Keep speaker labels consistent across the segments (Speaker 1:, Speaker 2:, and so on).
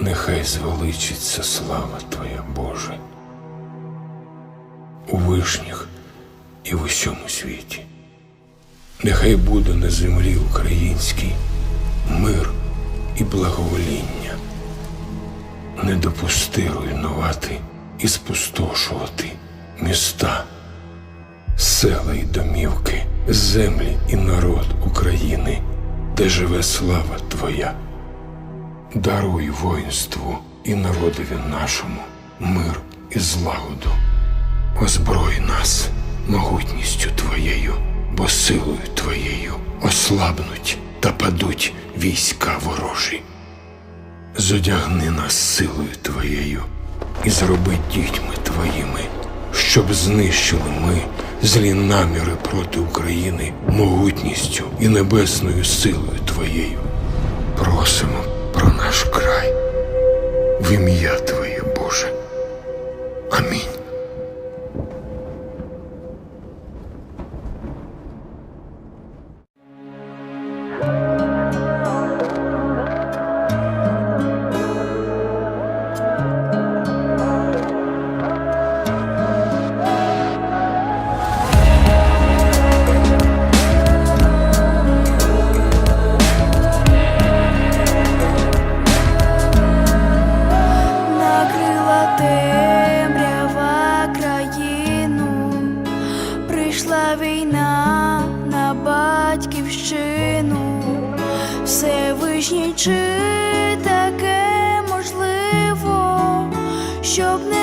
Speaker 1: нехай звеличиться слава Твоя, Боже, у вишніх і в усьому світі. Нехай буде на землі українській мир і благовоління. Не допусти руйнувати і спустошувати міста, села й домівки, землі і народ України, де живе слава Твоя. Даруй воїнству і народові нашому мир і злагоду. Озброй нас могутністю Твоєю, бо силою Твоєю ослабнуть та падуть війська ворожі. Зодягни нас силою Твоєю і зроби дітьми Твоїми, щоб знищили ми злі наміри проти України могутністю і небесною силою Твоєю. Просимо в ім'я Твоє, Боже.
Speaker 2: Батьківщину, Всевишній чи таке можливо, щоб не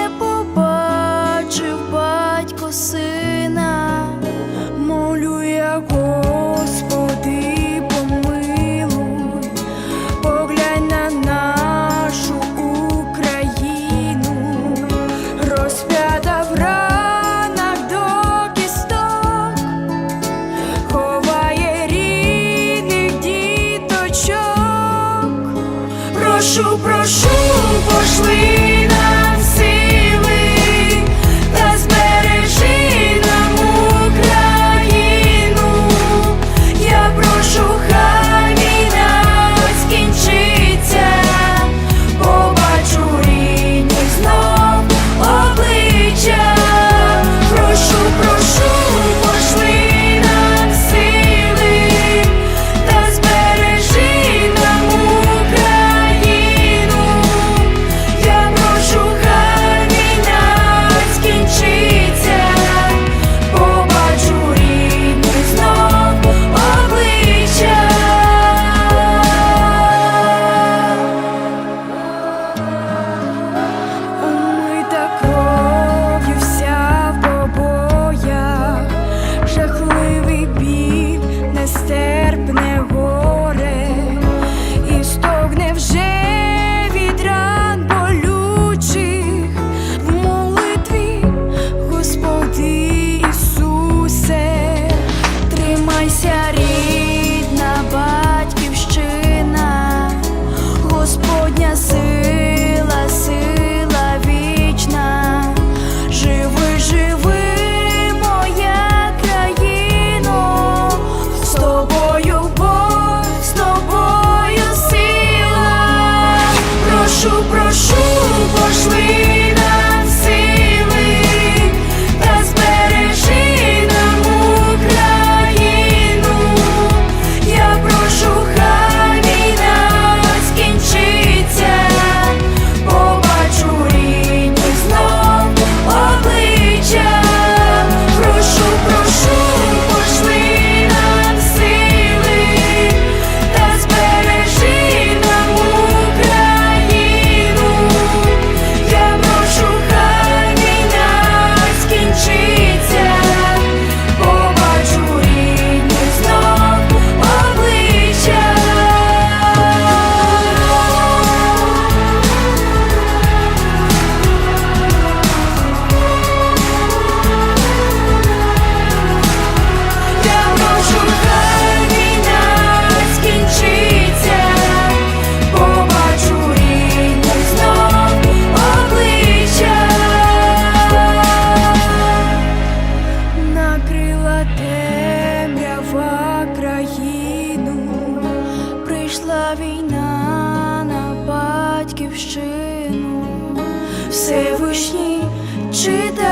Speaker 2: Прошу, прошу, пошли Таке